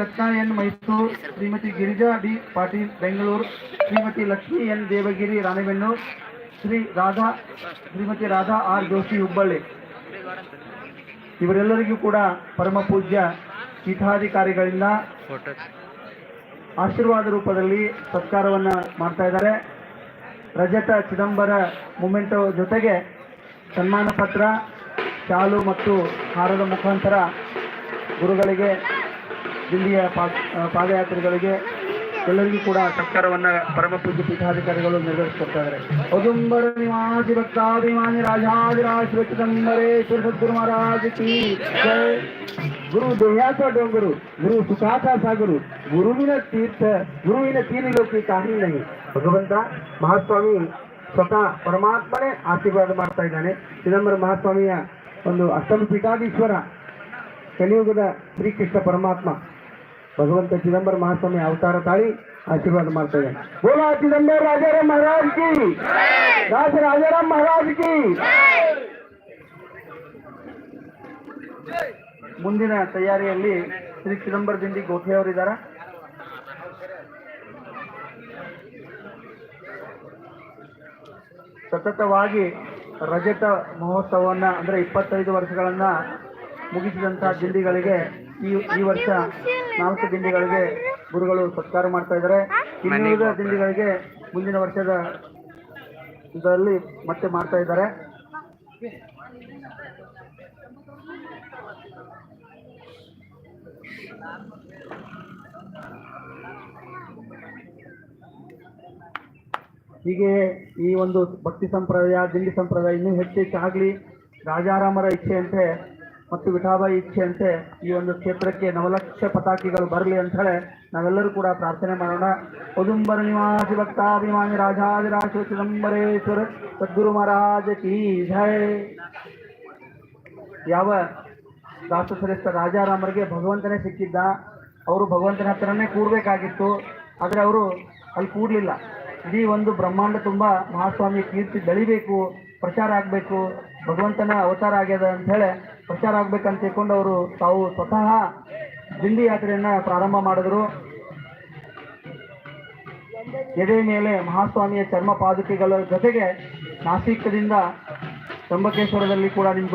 Ratna N Mysuru, Shrimati Girija D Patil, Bengaluru, Shrimati Lakshmi N Devagiri, Ranebennur, Shri Radha, Shrimati Radha R Joshi Hubballi. ಇವರೆಲ್ಲರಿಗೂ ಕೂಡ ಪರಮ ಪೂಜ್ಯ ಪೀಠಾಧಿಕಾರಿಗಳಿಂದ ಆಶೀರ್ವಾದ ರೂಪದಲ್ಲಿ ಸತ್ಕಾರವನ್ನು ಮಾಡ್ತಾ ಇದ್ದಾರೆ. ರಜತ ಚಿದಂಬರ ಮೂಮೆಂಟ್ ಜೊತೆಗೆ ಸನ್ಮಾನ ಪತ್ರ ಶಾಲು ಮತ್ತು ಹಾರದ ಮುಖಾಂತರ ಗುರುಗಳಿಗೆ ದಿಲ್ಲಿಯ ಪಾದಯಾತ್ರೆಗಳಿಗೆ ಎಲ್ಲರಿಗೂ ಕೂಡ ಸರ್ಕಾರವನ್ನ ಪರಮ ಪೂಜೆ ಪೀಠಾಧಿಕಾರಿಗಳು ನಿರ್ವಹಿಸ್ಕೊಡ್ತಾ ಅದುಂಬರ ನಿವಾಸಿ ಭಕ್ತಾಭಿಮಾನಿ ರಾಜಾದಿರಾಜ್ ಸದ್ಗುರು ಮಹಾರಾಜ ಗುರು ದೇಹಾಸ ಡೊಂಗರು, ಗುರು ಸುಖಾಸ ಸಾಗರು, ಗುರುವಿನ ತೀರ್ಥ, ಗುರುವಿನ ತೀರಿಲೋಕೆ ಕಾಣಿ ನಹಿ. ಭಗವಂತ ಮಹಾಸ್ವಾಮಿ ಸ್ವತಃ ಪರಮಾತ್ಮನೇ ಆಶೀರ್ವಾದ ಮಾಡ್ತಾ ಇದ್ದಾನೆ. ಚಿದಂಬರ ಮಹಾಸ್ವಾಮಿಯ ಒಂದು ಅಷ್ಟಮ ಪೀಠಾಧೀಶ್ವರ, ಕಲಿಯುಗದ ಶ್ರೀಕೃಷ್ಣ ಪರಮಾತ್ಮ. ಭಗವಂತ ಚಿದಂಬರ ಮಹಾಸ್ವಾಮಿ ಅವತಾರ ತಾಳಿ ಆಶೀರ್ವಾದ ಮಾಡ್ತಾ ಇದ್ದಾನೆ ಬೋಲಾ ಚಿದಂಬರ ರಾಜಾರಾಮ್ ಮಹಾರಾಜ್ ಕಿ ರಾಜ ರಾಜಾರಾಮ್ ಮಹಾರಾಜ್ ಕಿ ಮುಂದಿನ ತಯಾರಿಯಲ್ಲಿ ಶ್ರೀ ಚಿದಂಬರ ದಿಂಡಿ ಗೋಖೆ ಅವರಿದ್ದಾರೆ. ಸತತವಾಗಿ ರಜತ ಮಹೋತ್ಸವವನ್ನ ಅಂದ್ರೆ ಇಪ್ಪತ್ತೈದು ವರ್ಷಗಳನ್ನ ಮುಗಿಸಿದಂತಹ ದಿಂಡಿಗಳಿಗೆ ಈ ಈ ವರ್ಷ ನಾಲ್ಕು ದಿಂಡಿಗಳಿಗೆ ಗುರುಗಳು ಸತ್ಕಾರ ಮಾಡ್ತಾ ಇದ್ದಾರೆ. ಇನ್ನುಳಿದ ದಿಂಡಿಗಳಿಗೆ ಮುಂದಿನ ವರ್ಷದ ಇದರಲ್ಲಿ ಮತ್ತೆ ಮಾಡ್ತಾ ಇದ್ದಾರೆ. ಹೀಗೆ ಈ ಒಂದು ಭಕ್ತಿ ಸಂಪ್ರದಾಯ ದಿಂಡಿ ಸಂಪ್ರದಾಯ ಇನ್ನೂ ಹೆಚ್ಚೆಚ್ಚಾಗಲಿ ರಾಜಾರಾಮರ ಇಚ್ಛೆಯಂತೆ ಮತ್ತು ವಿಠಾಬಾಯಿ ಇಚ್ಛೆಯಂತೆ ಈ ಒಂದು ಕ್ಷೇತ್ರಕ್ಕೆ ನವಲಕ್ಷ ಪತಾಕಿಗಳು ಬರಲಿ ಅಂತ ಹೇಳಿ ನಾವೆಲ್ಲರೂ ಕೂಡ ಪ್ರಾರ್ಥನೆ ಮಾಡೋಣ. ಕುದುಂಬರ ನಿವಾಸಿ ಭಕ್ತಾಭಿಮಾನಿ ರಾಜಾದಿರಾಜ ಚಿದಂಬರೇಶ್ವರ, ಸದ್ಗುರು ಮಹಾರಾಜ ಕೀ ಜಯ ಯಾವ ದಾಸಶ್ರೇಷ್ಠ ರಾಜಾರಾಮರಿಗೆ ಭಗವಂತನೇ ಸಿಕ್ಕಿದ್ದ. ಅವರು ಭಗವಂತನ ಹತ್ರನೇ ಕೂಡಬೇಕಾಗಿತ್ತು ಆದರೆ ಅವರು ಅಲ್ಲಿ ಕೂಡಲಿಲ್ಲ ಇಡೀ ಒಂದು ಬ್ರಹ್ಮಾಂಡ ತುಂಬ ಮಹಾಸ್ವಾಮಿ ಕೀರ್ತಿ ಬೆಳಿಬೇಕು, ಪ್ರಚಾರ ಆಗಬೇಕು. ಭಗವಂತನ ಅವತಾರ ಆಗ್ಯದ ಅಂತ ಹೇಳಿ ಪ್ರಚಾರ ಆಗ್ಬೇಕಂತ ತಿಳ್ಕೊಂಡು ಅವರು ತಾವು ಸ್ವತಃ ದಿಂಡಿ ಯಾತ್ರೆಯನ್ನ ಪ್ರಾರಂಭ ಮಾಡಿದ್ರು. ಎದೆ ಮೇಲೆ ಮಹಾಸ್ವಾಮಿಯ ಚರ್ಮ ಪಾದುಕೆಗಳ ಜೊತೆಗೆ ನಾಸಿಕದಿಂದ ತ್ರಂಬಕೇಶ್ವರದಲ್ಲಿ ಕೂಡ ನಿಮ್ಗೆ